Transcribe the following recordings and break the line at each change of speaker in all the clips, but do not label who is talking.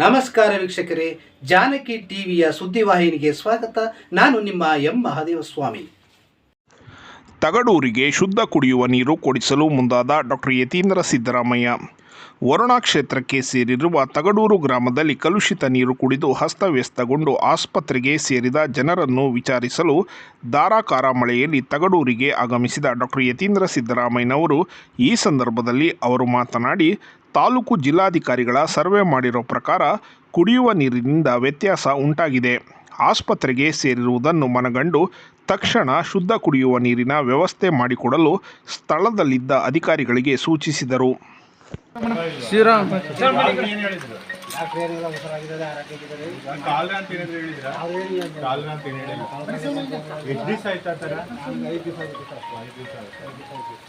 ನಮಸ್ಕಾರ ವೀಕ್ಷಕರೇ, ಜಾನಕಿ ಟಿವಿಯ ಸುದ್ದಿವಾಹಿನಿಗೆ ಸ್ವಾಗತ. ನಾನು ನಿಮ್ಮ ಎಂ. ಮಹಾದೇವ ಸ್ವಾಮಿ
ತಗಡೂರಿಗೆ ಶುದ್ಧ ಕುಡಿಯುವ ನೀರು ಕೊಡಿಸಲು ಮುಂದಾದ ಡಾಕ್ಟರ್ ಯತೀಂದ್ರ ಸಿದ್ದರಾಮಯ್ಯ. ವರುಣಾ ಕ್ಷೇತ್ರಕ್ಕೆ ಸೇರಿರುವ ತಗಡೂರು ಗ್ರಾಮದಲ್ಲಿ ಕಲುಷಿತ ನೀರು ಕುಡಿದು ಅಸ್ತವ್ಯಸ್ತಗೊಂಡು ಆಸ್ಪತ್ರೆಗೆ ಸೇರಿದ ಜನರನ್ನು ವಿಚಾರಿಸಲು ಧಾರಾಕಾರ ಮಳೆಯಲ್ಲಿ ತಗಡೂರಿಗೆ ಆಗಮಿಸಿದ ಡಾಕ್ಟರ್ ಯತೀಂದ್ರ ಸಿದ್ದರಾಮಯ್ಯನವರು ಈ ಸಂದರ್ಭದಲ್ಲಿ ಅವರು ಮಾತನಾಡಿ ತಾಲೂಕು ಜಿಲ್ಲಾಧಿಕಾರಿಗಳ ಸರ್ವೆ ಮಾಡಿರೋ ಪ್ರಕಾರ ಕುಡಿಯುವ ನೀರಿನಿಂದ ವ್ಯತ್ಯಾಸ ಉಂಟಾಗಿದೆ. ಆಸ್ಪತ್ರೆಗೆ ಸೇರಿರುವುದನ್ನು ಮನಗಂಡು ತಕ್ಷಣ ಶುದ್ಧ ಕುಡಿಯುವ ನೀರಿನ ವ್ಯವಸ್ಥೆ ಮಾಡಿಕೊಡಲು ಸ್ಥಳದಲ್ಲಿದ್ದ ಅಧಿಕಾರಿಗಳಿಗೆ ಸೂಚಿಸಿದರು.
ಶ್ರೀರಾಮ್.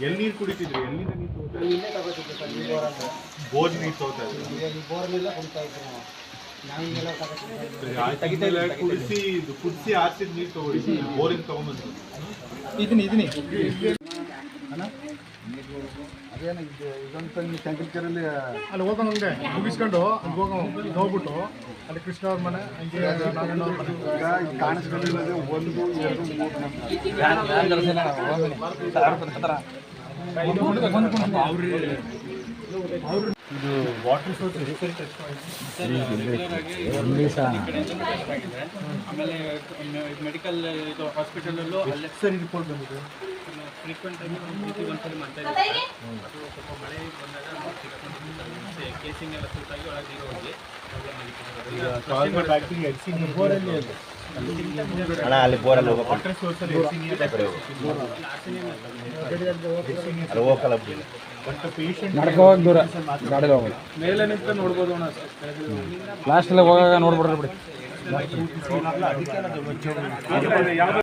ಎಲ್ಲಿ ನೀರು ಕುಡಿತಿದ್ರಿ ಎಲ್ಲಿಂದ ನೀರು ಬೋರ್ ನೀರು ತಗೋತಾ ಇದ್ರಿ ಕುಡಿಸಿ ಕುದಿಸಿ ಆರ್ಸಿದ ನೀರು ತಗೊಳ್ಳಿ ಬೋರಿಂದ
ಇದೀನಿ ಇದೀನಿ ಅಲ್ಲಿ ಹೋಗೋಣ ಹಂಗೆ ಮುಗಿಸ್ಕೊಂಡು ಅಲ್ಲಿ ಹೋಗೋ ಹೋಗ್ಬಿಟ್ಟು ಅಲ್ಲಿ ಕೃಷ್ಣ ಅವ್ರ ಮನೆ ಹಂಗೆ ನಾರಾಯಣ ಅವ್ರ ಮನೆ.
ಕಾಣಿಸ್ಕೊಂಡಿರೋದೇ ಒಂದು ಎರಡು ಇದು ವಾಟರ್ ಸೋರ್ಸ್
ಆಮೇಲೆ ಮೆಡಿಕಲ್ ಇದು ಹಾಸ್ಪಿಟಲಲ್ಲೂ ಅಲ್ಲೇ
ಸರಿ ರಿಪೋರ್ಟ್ ಬಂದಿದೆ.
ಫ್ರೀಕ್ವೆಂಟ್ ಆಗಿ ಒಂದು ರೀತಿ ಒಂದ್ಸಲ ಮಾಡ್ತಾ ಇದ್ದಾರೆ ಅದು ಸ್ವಲ್ಪ ಮಳೆ ಬಂದಾಗ ಕೇಸಿಂಗ್ ಎಲ್ಲ ಸೂಟಾಗಿ ಒಳಗೆ ನೀರು ಹೋಗಿ ಪ್ರಾಬ್ಲಮ್ ಆಗಿತ್ತು
ಅಣ್ಣ ಅಲ್ಲಿ ಬೋರಲ್ಲಿ
ಅಲ್ಲಿ
ಹೋಗಲ್ಲ ಬಿಡಿ.
ನಡ್ಕೋವಾಗ ದೂರ. ಗಾಡಿಗೆ
ಮೇಲೆ ನಿಂತ ನೋಡ್ಬೋದು ಅಣ್ಣ
ಲಾಸ್ಟಲ್ಲಿ ಹೋಗಾಗ ನೋಡ್ಬಿಡ್ರಿ ಬಿಡಿ.